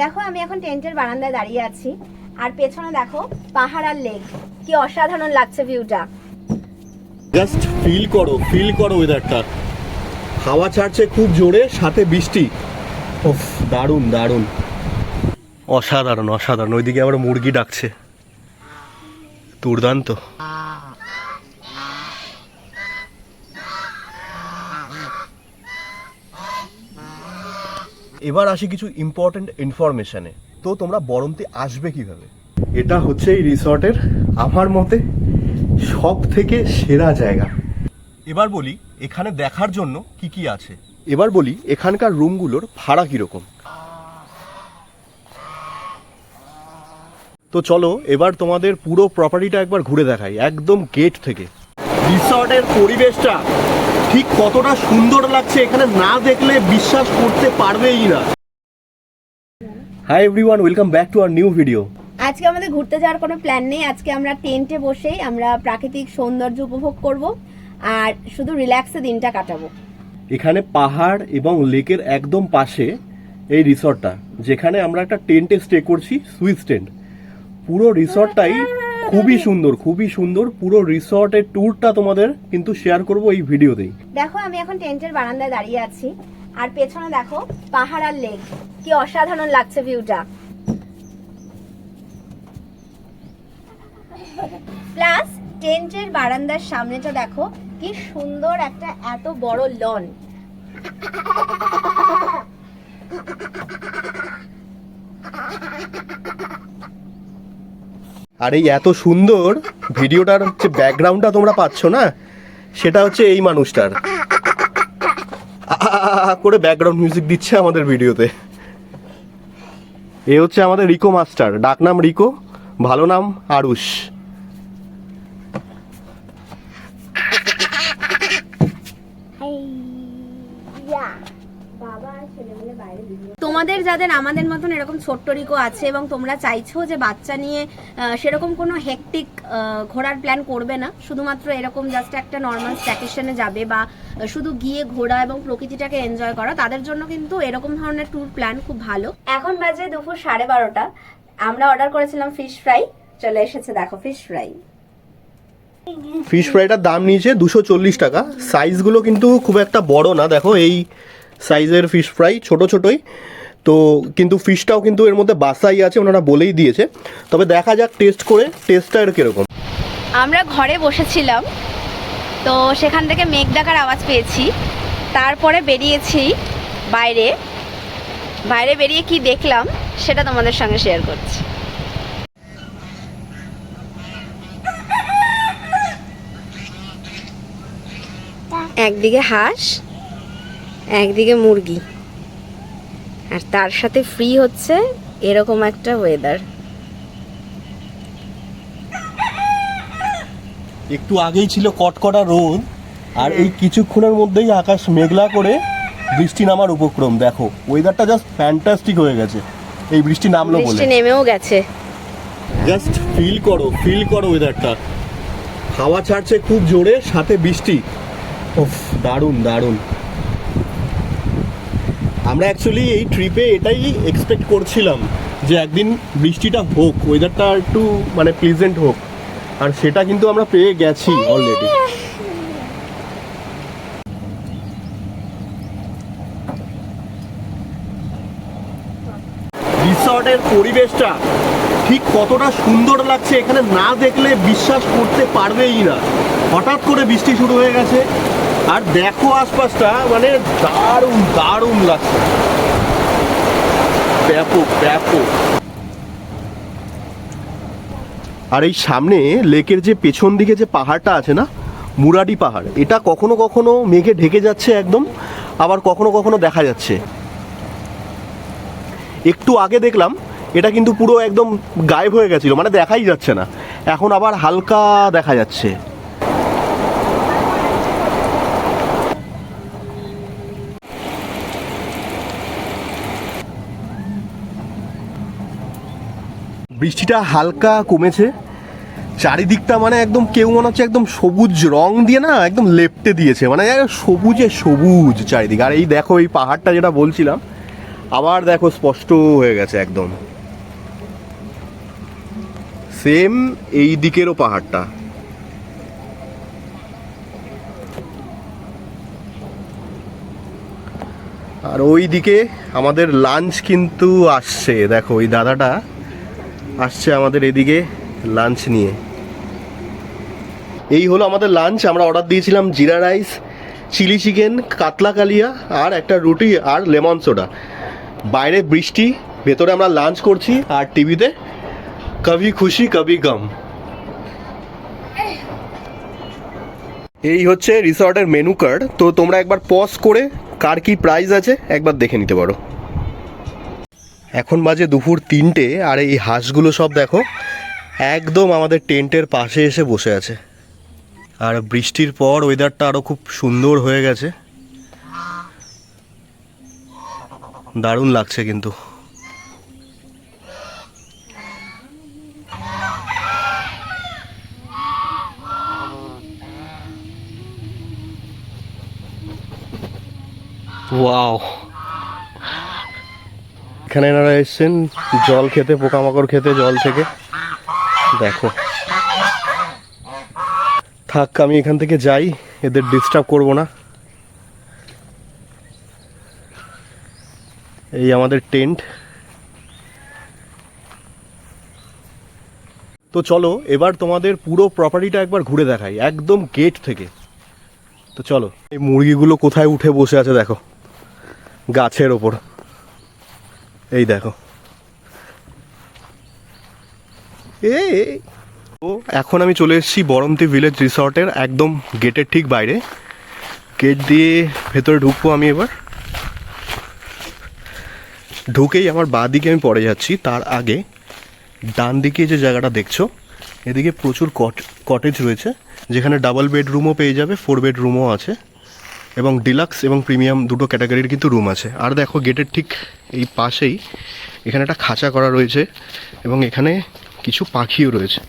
দেখো আমি এখন টেন্টের বারান্দায় দাঁড়িয়ে আছি। আর পেছনে দেখো পাহাড় আর লেক কি অসাধারণ লাগছে ভিউটা জাস্ট ফিল করো ফিল করো ওয়েদারটা হাওয়া ছাড়ছে খুব জোরে সাথে বৃষ্টি। ওফ দারুণ দারুণ। অসাধারণ অসাধারণ। ওইদিকে আবার মুরগি ডাকছে। দুর্দান্ত। এবার আসি কিছু ইম্পর্টেন্ট ইনফরমেশনে তো তোমরা বরন্তি আসবে কীভাবে? এটা হচ্ছে এই রিসর্টের আমার মতে সব থেকে সেরা জায়গা। এবার বলি এখানে দেখার জন্য কি কি আছে? এবার বলি এখানকার রুমগুলোর ভাড়া কীরকম? তো চলো এবার তোমাদের পুরো প্রপার্টিটা একবার ঘুরে দেখাই একদম গেট থেকে। রিসর্টের পরিবেশটা ঠিক কতটা সুন্দর লাগছে এখানে না দেখলে বিশ্বাস করতে পারবেই না। Hi everyone welcome back to our new video আজকে আমাদের ঘুরতে যাওয়ার কোনো প্ল্যান নেই। আজকে আমরা টেন্টে বসেই আমরা প্রাকৃতিক সৌন্দর্য উপভোগ করব আর শুধু রিল্যাক্সে দিনটা কাটাবো। এখানে পাহাড় এবং লেকের একদম পাশে এই রিসর্টটা যেখানে আমরা একটা টেন্টে স্টে করছি সুইস টেন্ট পুরো রিসর্টটাই খুবই সুন্দর খুবই সুন্দর। পুরো রিসর্টের ট্যুরটা তোমাদের কিন্তু শেয়ার করব এই ভিডিওতেই। দেখো আমি এখন টেন্টের বারান্দায় দাঁড়িয়ে আছি। আর পেছনে দেখো পাহাড় আর লেক কি অসাধারণ লাগছে ভিউটা প্লাস টেন্টের বারান্দার সামনেটা দেখো কি সুন্দর একটা এত বড় লন আর এই এত সুন্দর ভিডিওটার হচ্ছে ব্যাকগ্রাউন্ডটা তোমরা পাচ্ছ না? সেটা হচ্ছে এই মানুষটার। করে ব্যাকগ্রাউন্ড মিউজিক দিচ্ছে আমাদের ভিডিওতে। এ হচ্ছে আমাদের রিকো মাস্টার। ডাকনাম রিকো, ভালো নাম আরুষ। তোমাদের যাদের আমাদের মতন এরকম ছোট্ট রিকো আছে এবং তোমরা চাইছো যে বাচ্চা নিয়ে সেরকম কোনো হেকটিক ঘোরার প্ল্যান করবে না, শুধুমাত্র এরকম জাস্ট একটা নর্মাল স্ট্যাকেশনে যাবে বা শুধু গিয়ে ঘোরা এবং প্রকৃতিটাকে এনজয় করা, তাদের জন্য কিন্তু এরকম ধরনের ট্যুর প্ল্যান খুব ভালো। এখন বাজে দুপুর সাড়ে বারোটা। আমরা অর্ডার করেছিলাম ফিশ ফ্রাই চলে এসেছে দেখো ফিশ ফ্রাই ফিশ ফ্রাইটার দাম নিয়েছে দুশো চল্লিশ টাকা। সাইজগুলো কিন্তু খুব একটা বড় না। দেখো এই সাইজের ফিশ ফ্রাই ছোট ছোটই। তো কিন্তু ফিশটাও কিন্তু এর মধ্যে বাসাই আছে, ওনারা বলেই দিয়েছে। তবে দেখা যাক টেস্ট করে, টেস্টটা এর কীরকম। আমরা ঘরে বসেছিলাম, তো সেখান থেকে মেঘ ডাকার আওয়াজ পেয়েছি। তারপরে বেরিয়েছি বাইরে। বাইরে বেরিয়ে কি দেখলাম, সেটা তোমাদের সঙ্গে শেয়ার করছি। একদিকে হাঁস, একদিকে মুরগি। আর তার সাথে ফ্রি হচ্ছে এরকম একটা ওয়েদার একটু আগেই ছিল কটকটা রোদ আর এই কিছুক্ষণের মধ্যেই আকাশ মেঘলা করে বৃষ্টি নামার উপক্রম। দেখো ওয়েদারটা জাস্ট ফ্যান্টাস্টিক হয়ে গেছে। এই বৃষ্টি নামলো বলে। বৃষ্টি নেমেও গেছে। জাস্ট ফিল করো ফিল করো ওয়েদারটা হাওয়া ছাড়ছে খুব জোরে সাথে বৃষ্টি। ওফ দারুণ দারুণ। আমরা অ্যাকচুয়ালি এই ট্রিপে এটাই এক্সপেক্ট করছিলাম যে একদিন বৃষ্টিটা হোক ওয়েদারটা একটু মানে প্লিজেন্ট হোক। আর সেটা কিন্তু আমরা পেয়ে গেছি অলরেডি রিসর্টের পরিবেশটা ঠিক কতটা সুন্দর লাগছে এখানে না দেখলে বিশ্বাস করতে পারবেই না। হঠাৎ করে বৃষ্টি শুরু হয়ে গেছে। আর দেখো আশপাশটা মানে দারুণ দারুণ লাগছে। ব্যাপক ব্যাপক। আর এই সামনে লেকের যে পেছন দিকে যে পাহাড়টা আছে না, মুরাডি পাহাড়, এটা কখনো কখনো মেঘে ঢেকে যাচ্ছে একদম, আবার কখনো কখনো দেখা যাচ্ছে। একটু আগে দেখলাম, এটা কিন্তু পুরো একদম গায়েব হয়ে গেছিল মানে দেখাই যাচ্ছে না। এখন আবার হালকা দেখা যাচ্ছে। বৃষ্টিটা হালকা কমেছে। চারিদিকটা মানে একদম কেউ মনে হচ্ছে একদম সবুজ রং দিয়ে না একদম লেপটে দিয়েছে। মানে সবুজে সবুজ চারিদিক। আর এই দেখো, এই পাহাড়টা যেটা বলছিলাম, আবার দেখো স্পষ্ট হয়ে গেছে একদম। সেম এই দিকেরও পাহাড়টা। আর ওই দিকে আমাদের লাঞ্চ কিন্তু আসছে। দেখো, ওই দাদাটা আসছে আমাদের এদিকে লাঞ্চ নিয়ে। এই হলো আমাদের লাঞ্চ আমরা অর্ডার দিয়েছিলাম জিরা রাইস চিলি চিকেন কাতলা কালিয়া আর একটা রুটি আর লেমন সোডা বাইরে বৃষ্টি, ভেতরে আমরা লাঞ্চ করছি আর টিভিতে। কভি খুশি, কভি গম। এই হচ্ছে রিসর্টের মেনু কার্ড তো তোমরা একবার পজ করে কার কি প্রাইস আছে একবার দেখে নিতে পারো। এখন বাজে দুপুর তিনটে, আর এই হাঁসগুলো সব দেখো, একদম আমাদের টেন্টের পাশে এসে বসে আছে। আর বৃষ্টির পর ওয়েদারটা আরও খুব সুন্দর হয়ে গেছে। দারুণ লাগছে কিন্তু। ওয়াও। এখানে এনারা এসছেন জল খেতে, পোকামাকড় খেতে, জল থেকে। দেখো। থাক, আমি এখান থেকে যাই, এদের ডিস্টার্ব করব না। এই আমাদের টেন্ট তো চলো, এবার তোমাদের পুরো প্রপার্টিটা একবার ঘুরে দেখাই, একদম গেট থেকে। তো চলো, এই মুরগিগুলো কোথায় উঠে বসে আছে দেখো, গাছের ওপর। এই দেখো। এই। তো এখন আমি চলে এসেছি বরমতি ভিলেজ রিসর্টের একদম গেটের ঠিক বাইরে। গেট দিয়ে ভেতরে ঢুকবো আমি এবার। ঢুকেই আমার বাঁ দিকে আমি পড়ে যাচ্ছি, তার আগে ডান দিকে যে জায়গাটা দেখছ, এদিকে প্রচুর কট কটেজ রয়েছে, যেখানে ডাবল বেডরুমও পেয়ে যাবে ফোর বেডরুমও আছে। এবং ডিলাক্স এবং প্রিমিয়াম দুটো ক্যাটাগরির কিন্তু রুম আছে। আর দেখো গেটের ঠিক এই পাশেই এখানে একটা খাঁচা করা রয়েছে এবং এখানে কিছু পাখিও রয়েছে।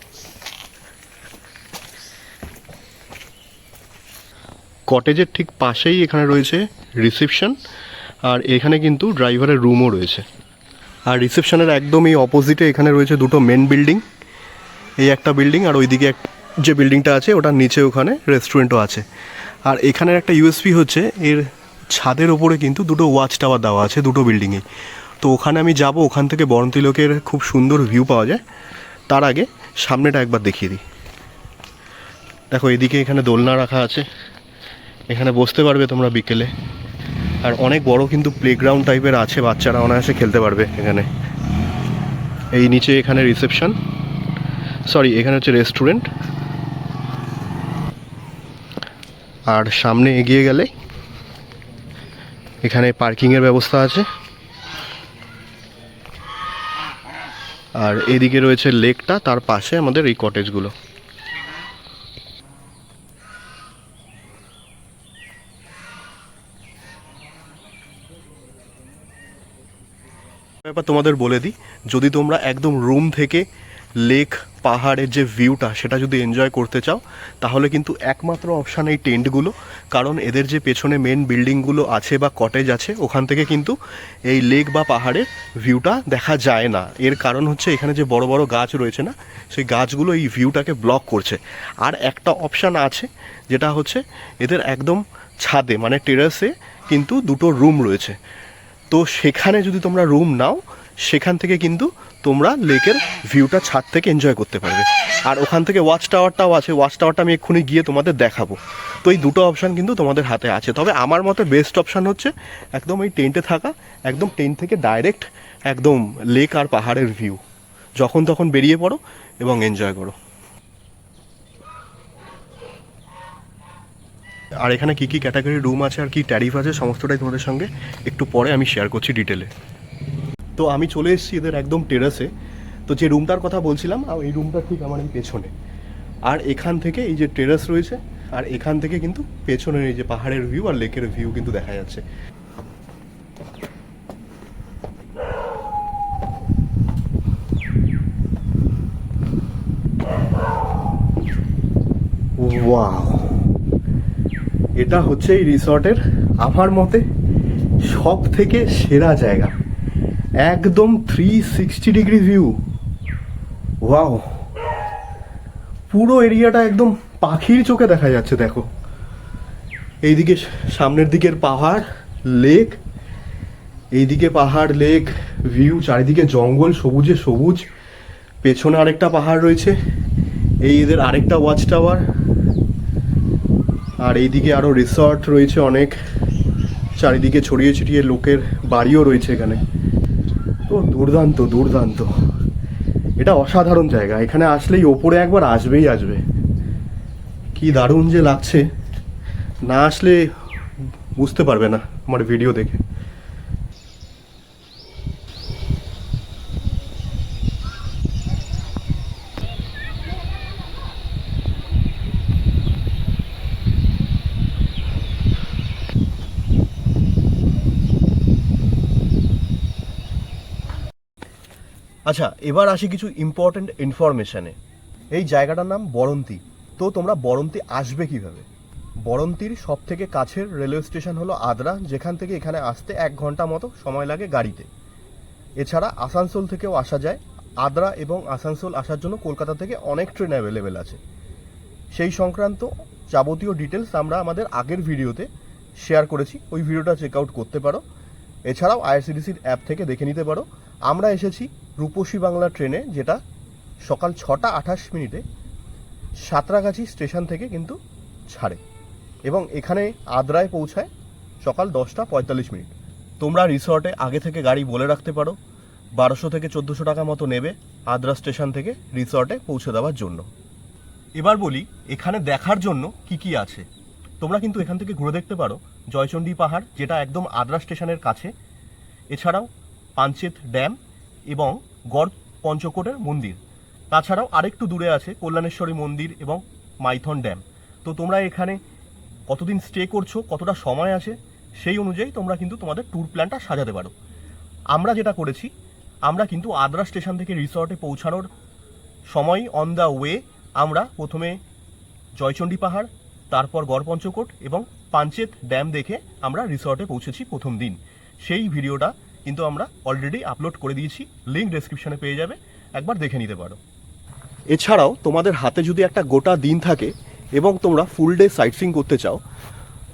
কটেজের ঠিক পাশেই এখানে রয়েছে রিসেপশন আর এখানে কিন্তু ড্রাইভারের রুমও রয়েছে। আর রিসেপশনের একদম এই অপোজিটে এখানে রয়েছে দুটো মেন বিল্ডিং এই একটা বিল্ডিং আর ওইদিকে এক যে বিল্ডিংটা আছে, ওটার নিচে ওখানে রেস্টুরেন্টও আছে। আর এখানের একটা ইউএসপি হচ্ছে, এর ছাদের ওপরে কিন্তু দুটো ওয়াচ টাওয়ার দেওয়া আছে, দুটো বিল্ডিংয়ে তো ওখানে আমি যাব, ওখান থেকে বরন্তি লোকের খুব সুন্দর ভিউ পাওয়া যায়। তার আগে সামনেটা একবার দেখিয়ে দিই। দেখো, এদিকে এখানে দোলনা রাখা আছে। এখানে বসতে পারবে তোমরা বিকেলে। আর অনেক বড় কিন্তু প্লেগ্রাউন্ড টাইপের আছে, বাচ্চারা অনায়াসে খেলতে পারবে এখানে। এই নিচে এখানে রিসেপশন সরি এখানে হচ্ছে রেস্টুরেন্ট আর সামনে এগিয়ে গেলে এখানে পার্কিংয়ের ব্যবস্থা আছে। আর এদিকে রয়েছে লেকটা, তার পাশে আমাদের এই কটেজগুলো। ব্যাপার তোমাদের বলে দিই, যদি তোমরা একদম রুম থেকে লেক, পাহাড়ের যে ভিউটা সেটা যদি এনজয় করতে চাও, তাহলে কিন্তু একমাত্র অপশান এই টেন্টগুলো কারণ এদের যে পেছনে মেন বিল্ডিংগুলো আছে বা কটেজ আছে, ওখান থেকে কিন্তু এই লেক বা পাহাড়ের ভিউটা দেখা যায় না। এর কারণ হচ্ছে এখানে যে বড় বড় গাছ রয়েছে না, সেই গাছগুলো এই ভিউটাকে ব্লক করছে। আর একটা অপশান আছে, যেটা হচ্ছে এদের একদম ছাদে মানে টেরাসে কিন্তু দুটো রুম রয়েছে। তো সেখানে যদি তোমরা রুম নাও সেখান থেকে কিন্তু তোমরা লেকের ভিউটা ছাদ থেকে এনজয় করতে পারবে। আর ওখান থেকে ওয়াচ টাওয়ারটাও আছে ওয়াচ টাওয়ারটা আমি এক্ষুনি গিয়ে তোমাদের দেখাবো। তো এই দুটো অপশান কিন্তু তোমাদের হাতে আছে। তবে আমার মতে বেস্ট অপশান হচ্ছে একদম এই টেন্টে থাকা, একদম টেন্ট থেকে ডাইরেক্ট একদম লেক আর পাহাড়ের ভিউ যখন তখন বেরিয়ে পড়ো এবং এনজয় করো। আর এখানে কি কি ক্যাটাগরি রুম আছে আর কি ট্যারিফ আছে, সমস্তটাই তোমাদের সঙ্গে একটু পরে আমি শেয়ার করছি ডিটেলে তো আমি চলে এসেছি এদের একদম টেরাসে তো যে রুমটার কথা বলছিলাম এই রুমটা ঠিক আমার এই পেছনে। আর এখান থেকে এই যে টেরাস রয়েছে, আর এখান থেকে কিন্তু পেছনের এই যে পাহাড়ের ভিউ আর লেকের ভিউ কিন্তু দেখা যাচ্ছে। ওয়াও এটা হচ্ছে এই রিসর্টের আমার মতে সব থেকে সেরা জায়গা। একদম three sixty degree view wow পুরো এরিয়াটা একদম পাখির চোখে দেখা যাচ্ছে, দেখো। এইদিকে সামনের দিকের পাহাড় লেক এইদিকে পাহাড় লেক ভিউ চারিদিকে জঙ্গল, সবুজে সবুজ। পেছনে আরেকটা পাহাড় রয়েছে। এই এদের আরেকটা ওয়াচ টাওয়ার আর এইদিকে আরও রিসর্ট রয়েছে অনেক। চারিদিকে ছড়িয়ে ছিটিয়ে লোকের বাড়িও রয়েছে এখানে। তো দুর্দান্ত দুর্দান্ত। এটা অসাধারণ জায়গা। এখানে আসলেই ওপরে একবার আসবেই আসবে। কি দারুণ যে লাগছে। না আসলে বুঝতে পারবে না আমার ভিডিও দেখে। আচ্ছা এবার আসি কিছু ইম্পর্ট্যান্ট ইনফরমেশনে এই জায়গাটার নাম বরন্তি। তো তোমরা বরন্তি আসবে কীভাবে? বরন্তির সব থেকে কাছের রেলওয়ে স্টেশন হলো আদ্রা, যেখান থেকে এখানে আসতে এক ঘণ্টা মতো সময় লাগে গাড়িতে। এছাড়া আসানসোল থেকেও আসা যায়। আদ্রা এবং আসানসোল আসার জন্য কলকাতা থেকে অনেক ট্রেন অ্যাভেলেবেল আছে। সেই সংক্রান্ত যাবতীয় ডিটেলস আমরা আমাদের আগের ভিডিওতে শেয়ার করেছি। ওই ভিডিওটা চেক আউট করতে পারো। এছাড়াও আইআরসিডিসির অ্যাপ থেকে দেখে নিতে পারো। আমরা এসেছি রূপসী বাংলা ট্রেনে যেটা সকাল ছটা আঠাশ মিনিটে সাঁতরাগাছি স্টেশন থেকে কিন্তু ছাড়ে এবং এখানে আদ্রায় পৌঁছায় সকাল দশটা পঁয়তাল্লিশ মিনিট। তোমরা রিসর্টে আগে থেকে গাড়ি বলে রাখতে পারো, বারোশো থেকে চোদ্দোশো টাকা মতো নেবে আদ্রা স্টেশন থেকে রিসর্টে পৌঁছে দেওয়ার জন্য। এবার বলি, এখানে দেখার জন্য কি কি আছে? তোমরা কিন্তু এখান থেকে ঘুরে দেখতে পারো, জয়চণ্ডী পাহাড়, যেটা একদম আদ্রা স্টেশনের কাছে। এছাড়াও পাঞ্চেত ড্যাম এবং গড় পঞ্চকোটের মন্দির। তাছাড়াও আরেকটু দূরে আছে কল্যাণেশ্বরী মন্দির এবং মাইথন ড্যাম। তো তোমরা এখানে কতদিন স্টে করছ, কতটা সময় আছে, সেই অনুযায়ী তোমরা কিন্তু তোমাদের ট্যুর প্ল্যানটা সাজাতে পারো। আমরা যেটা করেছি, আমরা কিন্তু আদ্রা স্টেশন থেকে রিসর্টে পৌঁছানোর সময় অন দ্য ওয়ে আমরা প্রথমে জয়চণ্ডী পাহাড়, তারপর গড়পঞ্চকোট এবং পাঞ্চেত ড্যাম দেখে আমরা রিসর্টে পৌঁছেছি প্রথম দিন। সেই ভিডিওটা কিন্তু আমরা অলরেডি আপলোড করে দিয়েছি লিঙ্ক ডেসক্রিপশনে পেয়ে যাবে, একবার দেখে নিতে পারো। এছাড়াও তোমাদের হাতে যদি একটা গোটা দিন থাকে এবং তোমরা ফুল ডে সাইটসিং করতে চাও,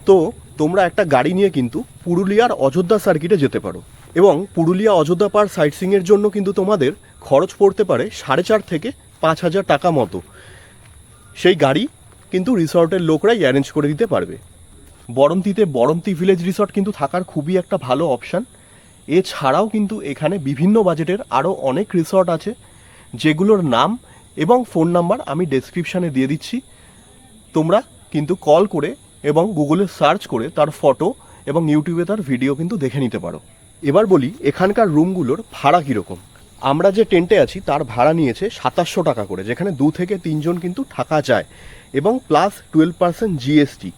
তো তোমরা একটা গাড়ি নিয়ে কিন্তু পুরুলিয়ার অযোধ্যা সার্কিটে যেতে পারো। এবং পুরুলিয়া অযোধ্যা পার সাইটসিংয়ের জন্য কিন্তু তোমাদের খরচ পড়তে পারে সাড়ে চার থেকে পাঁচ হাজার টাকা মতো। সেই গাড়ি কিন্তু রিসর্টের লোকরাই অ্যারেঞ্জ করে দিতে পারবে। বরন্তিতে বরন্তি ভিলেজ রিসর্ট কিন্তু থাকার খুবই একটা ভালো অপশান এছাড়াও কিন্তু এখানে বিভিন্ন বাজেটের আরও অনেক রিসর্ট আছে, যেগুলোর নাম এবং ফোন নাম্বার আমি ডেসক্রিপশানে দিয়ে দিচ্ছি। তোমরা কিন্তু কল করে এবং গুগলে সার্চ করে তার ফটো এবং ইউটিউবে তার ভিডিও কিন্তু দেখে নিতে পারো। এবার বলি, এখানকার রুমগুলোর ভাড়া কীরকম? আমরা যে টেন্টে আছি, তার ভাড়া নিয়েছে সাতাশশো টাকা করে, যেখানে দু থেকে তিনজন কিন্তু থাকা যায় এবং প্লাস টুয়েলভ পার্সেন্ট জিএসটি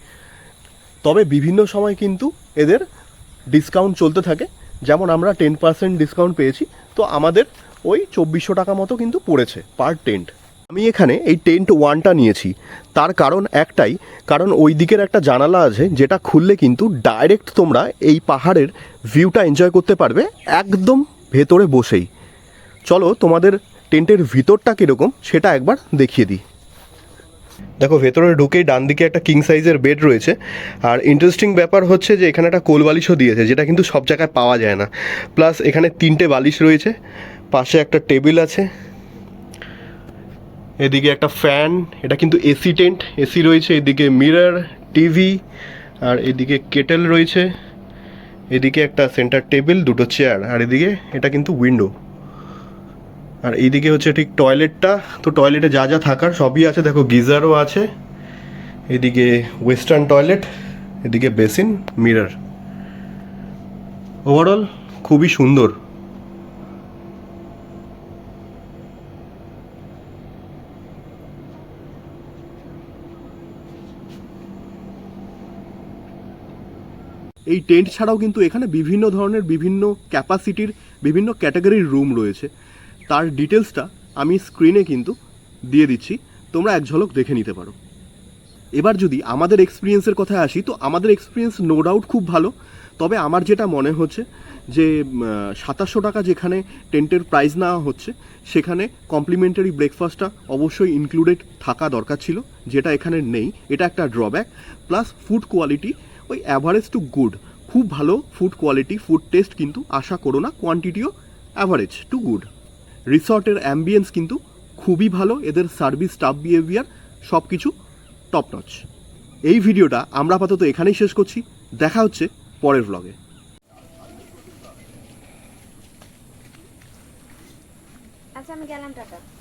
তবে বিভিন্ন সময় কিন্তু এদের ডিসকাউন্ট চলতে থাকে যেমন আমরা টেন পার্সেন্ট ডিসকাউন্ট পেয়েছি, তো আমাদের ওই চব্বিশশো টাকা মতো কিন্তু পড়েছে পার টেন্ট আমি এখানে এই টেন্ট ওয়ানটা নিয়েছি, তার কারণ একটাই, কারণ ওই দিকের একটা জানালা আছে যেটা খুললে কিন্তু ডাইরেক্ট তোমরা এই পাহাড়ের ভিউটা এনজয় করতে পারবে একদম ভেতরে বসেই। চলো তোমাদের টেন্টের ভিতরটা কীরকম, সেটা একবার দেখিয়ে দিই। দেখো, ভেতরে ঢুকেই ডান দিকে একটা কিং সাইজের বেড রয়েছে। আর ইন্টারেস্টিং ব্যাপার হচ্ছে যে, এখানে একটা কোল বালিশও দিয়েছে, যেটা কিন্তু সব জায়গায় পাওয়া যায় না। প্লাস এখানে তিনটে বালিশ রয়েছে, পাশে একটা টেবিল আছে। এদিকে একটা ফ্যান এটা কিন্তু এসি টেন্ট এসি রয়েছে, এদিকে মিরর টিভি আর এদিকে কেটেল রয়েছে। এদিকে একটা সেন্টার টেবিল দুটো চেয়ার আর এদিকে এটা কিন্তু উইন্ডো আর এইদিকে হচ্ছে ঠিক টয়লেটটা তো টয়লেটে যা যা থাকার সবই আছে। দেখো, গিজারও আছে। এদিকে ওয়েস্টার্ন টয়লেট এদিকে বেসিন মিরর ওভারঅল খুবই সুন্দর। এই টেন্ট ছাড়াও কিন্তু এখানে বিভিন্ন ধরনের বিভিন্ন ক্যাপাসিটির বিভিন্ন ক্যাটাগরির রুম রয়েছে। তার ডিটেলসটা আমি স্ক্রিনে কিন্তু দিয়ে দিচ্ছি। তোমরা এক ঝলক দেখে নিতে পারো। এবার যদি আমাদের এক্সপিরিয়েন্সের কথায় আসি, তো আমাদের এক্সপিরিয়েন্স নো ডাউট খুব ভালো। তবে আমার যেটা মনে হচ্ছে যে সাতাশশো টাকা যেখানে টেন্টের প্রাইস নেওয়া হচ্ছে, সেখানে কমপ্লিমেন্টারি ব্রেকফাস্টটা অবশ্যই ইনক্লুডেড থাকা দরকার ছিল, যেটা এখানে নেই। এটা একটা ড্রব্যাক প্লাস ফুড কোয়ালিটি ওই অ্যাভারেজ টু গুড খুব ভালো ফুড কোয়ালিটি ফুড টেস্ট কিন্তু আশা করো না কোয়ান্টিটিও অ্যাভারেজ টু গুড রিসর্টের অ্যাম্বিয়েন্স কিন্তু খুবই ভালো, এদের সার্ভিস স্টাফ বিহেভিয়ার সব কিছু টপ নচ এই ভিডিওটা আমরা আপাতত এখানেই শেষ করছি, দেখা হচ্ছে পরের ব্লগে আচ্ছা আমি গেলাম টাটা।